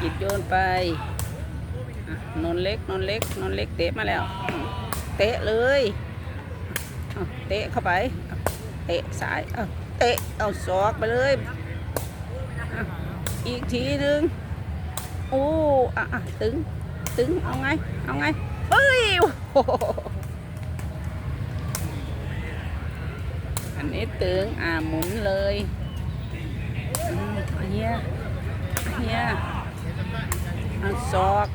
กิดโยนไปอะนนเล็กนนเล็กนนเล็กเตะมาแล้ว เตะเลยเตะเข้าไป เตะซ้ายเตะเอาศอกไปเลยอีกทีหนึ่งโอ้อะตึงตึงเอาไงเอาไงเฮ้ยโหอันนี้ตึงอะหมุนเลยเฮียเฮีย อาศอก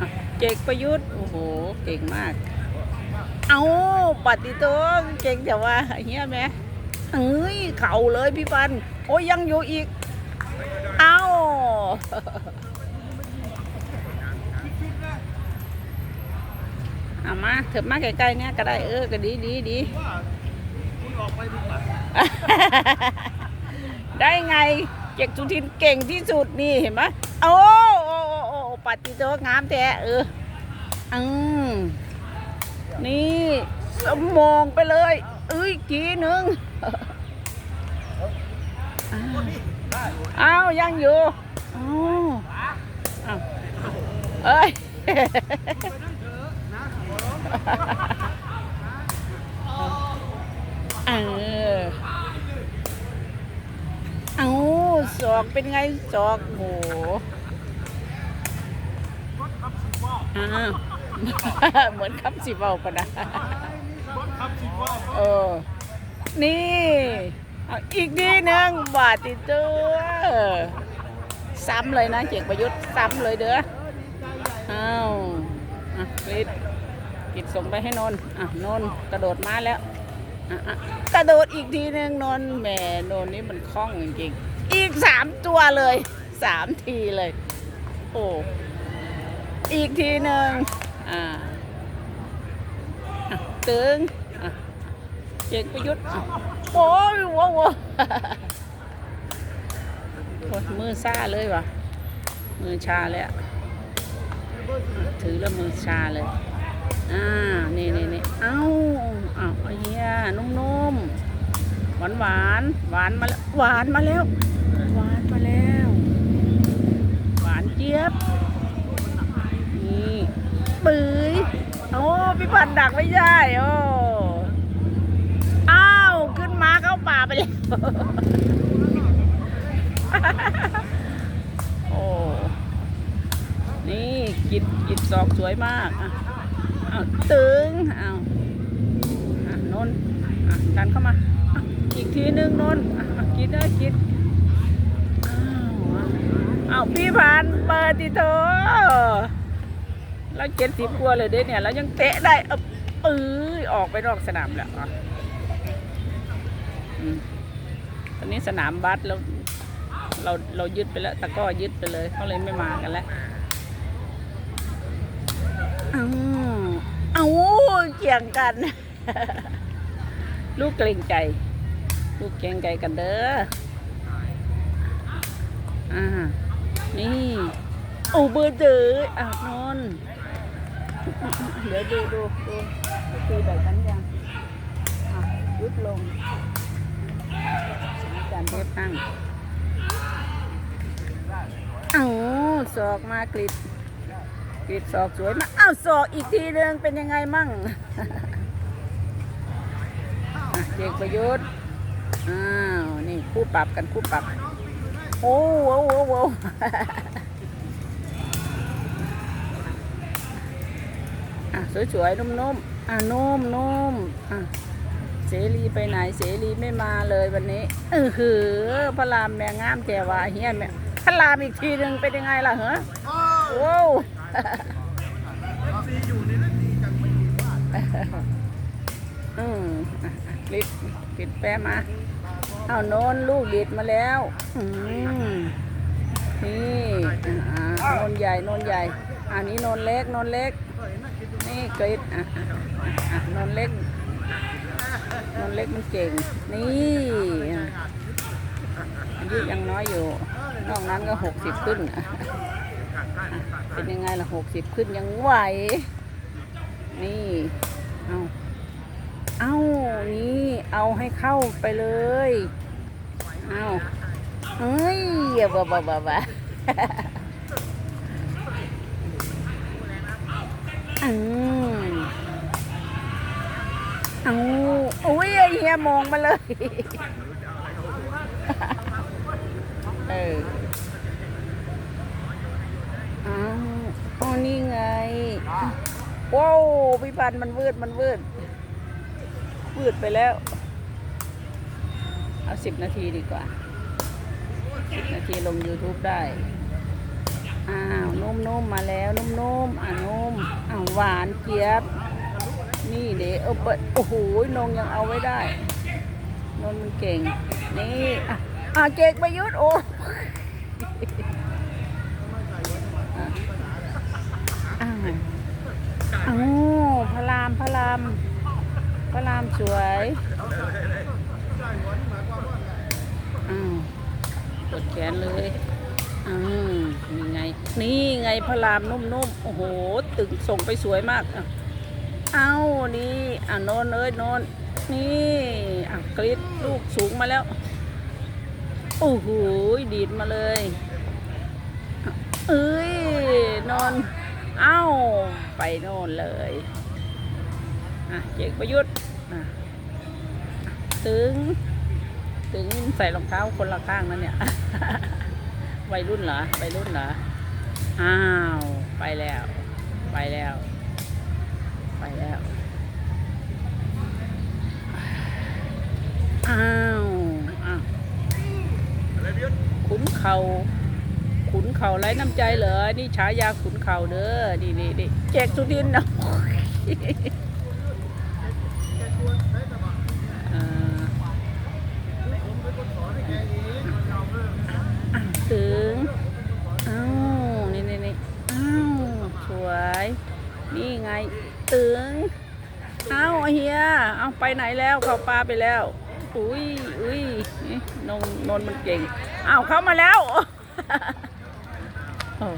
อะเจกประยุทธ์ โอ้โห เก่งมาก เอาปฏิโตเก่งแต่ว่าเฮียแม่เอ้ย เข่าเลยพี่ปัน โอ้ยยังอยู่อีก เอาเอามาเถิบมาใกล้ๆเนี่ยก็ได้เออ ก็ดีดีดีได้ไง เจกสุทินเก่งที่สุดนี่เห็นไหมโอ้โอ้โอ้โอ้ปฏิโตงามแท้เอออืมนี่สมองไปเลยเอ้ยกีหนึ่งอ้าวยังอยู่อ้าวเอ้ยเออเอา ศอกเป็นไงศอกโหเหมือนคำสิเบาปะนะเออ นี่อีกทีหนึ่งบาติเจอซ้ำเลยนะเจกประยุทธ์ซ้ำเลยเด้ออ้าวอะกริดกริดส่งไปให้นนอะนนกระโดดมาแล้วกระโดดอีกทีหนึ่งนนแหมนนนี่มันคล่องจริงๆ อีกสามตัวเลยสามทีเลย โอ้อีกทีหนึ่งอ่าตึงอะเจกประยุทธ์โอ้ยโว้โว้โอ้ยมือซ่าเลยวะมือชาเลยอะถือแล้วมือชาเลยอ่านี่นี่นี่เอ้าเอ้าเหี้ยนุ่มๆหวานหวานหวานมาแล้วหวานมาแล้ว หวานเจี๊ยบ นี่ปื้ยโอ้ พี่พันดักไม่ได้โอ้อ้าวขึ้นมาเข้าป่าไปแล้วโอ้นี่กิดกิดศอกสวยมากอะอ้าตึงอ้าวอะนนอะดันเข้ามาอีกทีนึงนนกิดเลยกิดอ้าวอ้าวพี่พันเปิดติโต เราเจ็ดสิบกว่าเลยเด้เนี่ยเรายังเตะได้เออออกไปนอกสนามแล้วอะตอนนี้สนามบาสเราเราเรายึดไปแล้วตะก้อยึดไปเลยเขาเลยไม่มากันแล้วเอาเอาเกี่ยงกัน ลูกเกรงใจ ลูกเกรงใจกันเด้ออ่านี่โอ้เบอร์เดออะนอน เดี๋ยวดูดูดูตีแบบกันยังยุดลงอาจารย์เพตั้งเอาศอกมากริดกริดศอกสวยมากอ้าวศอกอีกทีหนึงเป็นยังไงมั่งอะเจกประยุทธ์อ้าว นี่คู่ปรับกันคู่ปรับ โอ้โหโอ้โห อะสวยๆนุ่มๆอะนุ่มๆอะเสรีไปไหนเสรีไม่มาเลยวันนี้เออหือพระรามแม่งามแต่ว่าเฮียแม่พระรามอีกทีหนึ่งเป็นยังไงล่ะเหรอโว้วอืมอะอะกลิดกลิดแปะมาเอาโน้นลูกดิดมาแล้วอืมนี่อ่าโนนใหญ่โนนใหญ่อันนี้โนนเล็กโนนเล็ก นี่กริดอะอะอะอะนเล็กนอนเล็กมันเก่ง นี่อะอายุยังน้อยอยู่ นอกนั้นก็หกสิบขึ้น เป็นยังไงล่ะหกสิบขึ้นยังไหว นี่ เอาเอานี่ เอาให้เข้าไปเลย เอาเฮ้ยบ้าบ้าบ้าบ้า อืมเอาอุ้ยไอเฮียมองมาเลย เออเอาเอนี่ไง ว้าวพี่พันมันวืดมันวืดวืดไปแล้ว เอาสิบนาทีดีกว่าสิบนาทีลง YouTube ได้ อ้าวนุ่มๆมาแล้วนุ่มๆอะนุ่มอ้าวหวานเจี๊ยบ นี่เดี๋ยวเอาไปโอ้โหนงยังเอาไว้ได้ นนมันเก่ง นี่อะอะเก่งประยุทธ์โอ้อ้าวอ้าวพระรามพระรามพระรามสวยอ้าวกดแขนเลย อืมนี่ไง นี่ไงพระรามนุ่มๆ โอ้โห ตึงส่งไปสวยมากอะเอานี่อะโนนเอ้ยโนนนี่อะกรีดลูกสูงมาแล้ว โอ้โหดีดมาเลย เอ้ยนอน เอ้า ไปน่นเลยอะเจกประยุทธ์อะตึงตึงใส่รองเท้าคนละข้างนั่นเนี่ย วัยรุ่นเหรอวัยรุ่นเหรอ อ้าว ไปแล้ว ไปแล้ว ไปแล้ว อ้าวอ้าวขุนเขา ขุนเขาไร้น้ำใจเหรอ นี่ฉายาขุนเขาเด้อ นี่นี่นี่แจกสุดินทร์นะ อ่าอะถึง อ้าว นี่นี่นี่อ้าว สวย นี่ไง ตึ งเอาเฮียเอาไปไหนแล้วเข้าปลาไปแล้วอุ้ยอุ้ยนี่นนนนมันเก่งเอาเข้ามาแล้วโอ้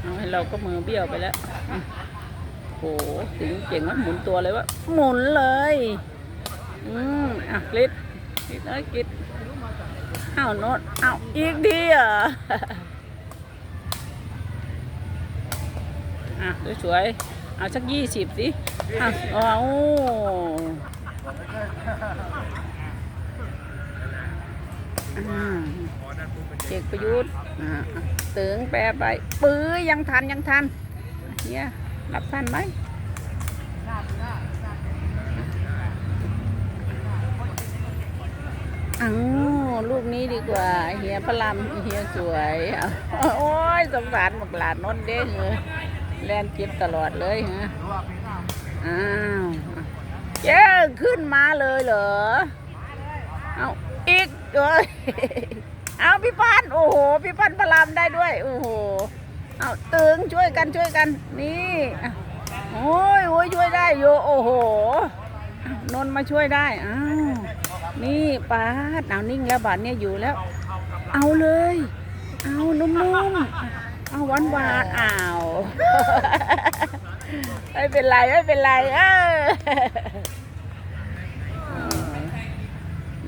เอาให้เราก็มือเบี้ยวไปแล้วอะโหถึงเก่งว่าหมุนตัวเลยวะหมุนเลยอืมอะกลิดกลิดเอ้ยกลิดเอาโนดเอาอีกดีเห อะสวยๆเอาสักยี่สิบสิอะเอาอ่าเอกประยุทธ์อ่าตึงแปรไป ปื้อยังทันยังทันเนี่ยรับทันไหมอ้าลูกนี้ดีกว่า เฮียพระลำเฮียสวยเอโอ้ยสงสารหมกหลานนนเด้งเลย แล่นเจ็บตลอดเลยฮะอ้าวเจ้ขึ้นมาเลยเหรอเอาอีกเลยเอาพี่พันโอ้โหพี่พันพระรามได้ด้วยโอ้โหเอาตึงช่วยกันช่วยกันนี่โอ้ยโอ้ยช่วยได้อยู่โอ้โหนนท์มาช่วยได้อ้าวนี่ป้าดเอานิ่งแล้วบาดเนี่ยอยู่แล้ว เอาเลย เอานุ่มๆ อาหวานหวานอ้าว ไม่เป็นไรไม่เป็นไรเออ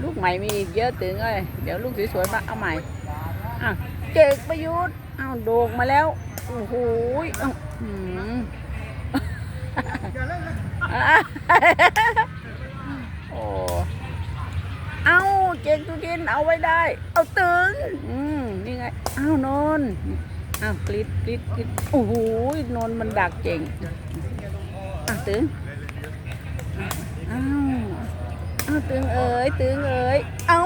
ลูกใหม่มีอีกเยอะถึงเลยเดี๋ยวลูกสวยๆมาเอาใหม่อะเจกประยุทธ์เอาวโด่งมาแล้วโอ้โหเอ้าหืมโอ้เอาเจกตุดินเอาไว้ได้ เอาตึง อืมนี่ไง เอานน อาวกริดกริดกริดโอ้โหนนมันดักเก่งอะตึงเอาเอาตึงเอ๋ยตึงเอ๋ยเอา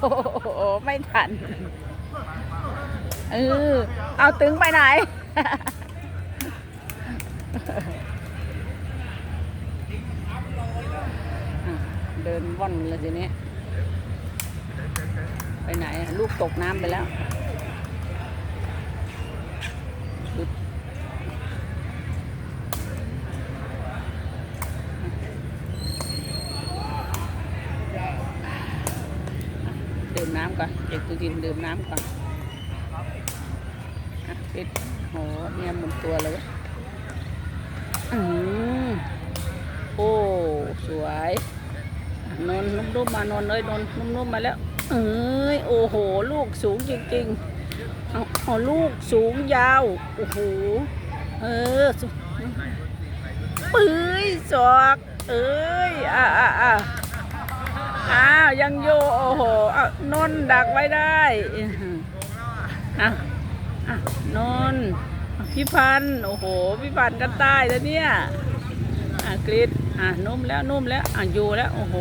โอ้โหไม่ทันเออเอาตึงไปไหนเดินว่อนเลยทีนี้ ไปไหนลูกตกน้ำไปแล้ว ดื่มน้ำก่อนเด็กตุดินดื่มน้ำก่อนอะปิดโหเนี่ยหมุนตัวเลยอืมโอ้ สวยนอนนุ่มๆมานอนเลยนอนนุ่มๆมาแล้ว เอ้ย โอ้โห ลูกสูงจริงๆเอาเอาลูกสูงยาว โอ้โห เออปื้ยศอก เอ้ย อะอะอะ อ้าวยังอยู่โอ้โหอะนนท์ดักไว้ได้อะอะนนท์พี่พันธุ์โอ้โหพี่พันธุ์กันใต้แล้วเนี่ยอะกรีดอะนุ่มแล้วนุ่มแล้วอะอยู่แล้วโอ้โห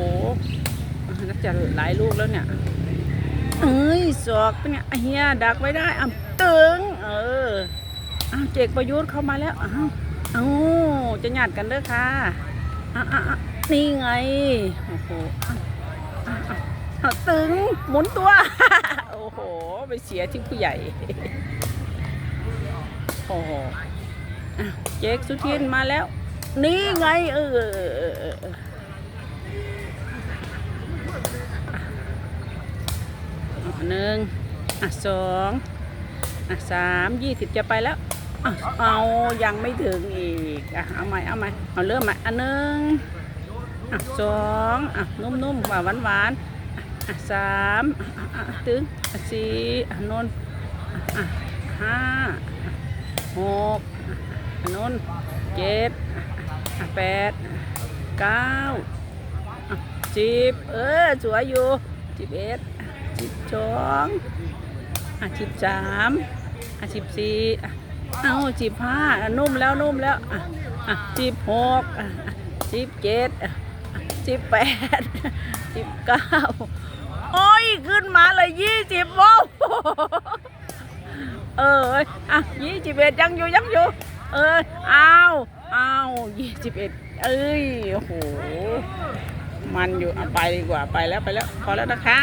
อะน่าจะหลายลูกแล้วเนี่ยเอ้ยศอกเป็นไงอะเฮียดักไว้ได้อะตึงเอออ้าวเจกประยุทธ์เข้ามาแล้วอ้าวอ้าวจะหยาดกันเด้อค่ะอะอะอะนี่ไงโอ้โหอะอะอะอะ ตึงหมุนตัว โอ้โห ไปเสียที่ผู้ใหญ่ โอ้โหเจกสุทินมาแล้ว นี่ไงเออหนึ่งอะสองอะสามยี่สิบจะไปแล้วเอายังไม่ถึงอีกอะเอาใหม่เอาใหม่เอาเริ่มใหม่อันหนึ่งอะสองอะนุ่มๆหวานหวานๆ สามตึงสี่นนท์ห้าหกนนท์เจ็ดแปดเก้าสิบเออสวยอยู่สิบเอ็ดสิบสองสิบสามสิบสี่เอาสิบห้านุ่มแล้วนุ่มแล้วสิบหกสิบเจ็ดสิบแปดสิบเก้า โอ้ย ขึ้นมาเลยยี่สิบโวเอออะยี่สิบเอ็ดยังอยู่ยังอยู่ เออเอาเอ้ายี่สิบเอ็ดเอ้ยโอ้โห มันอยู่เอาไปดีกว่าไปแล้วไปแล้วพอแล้วนะคะ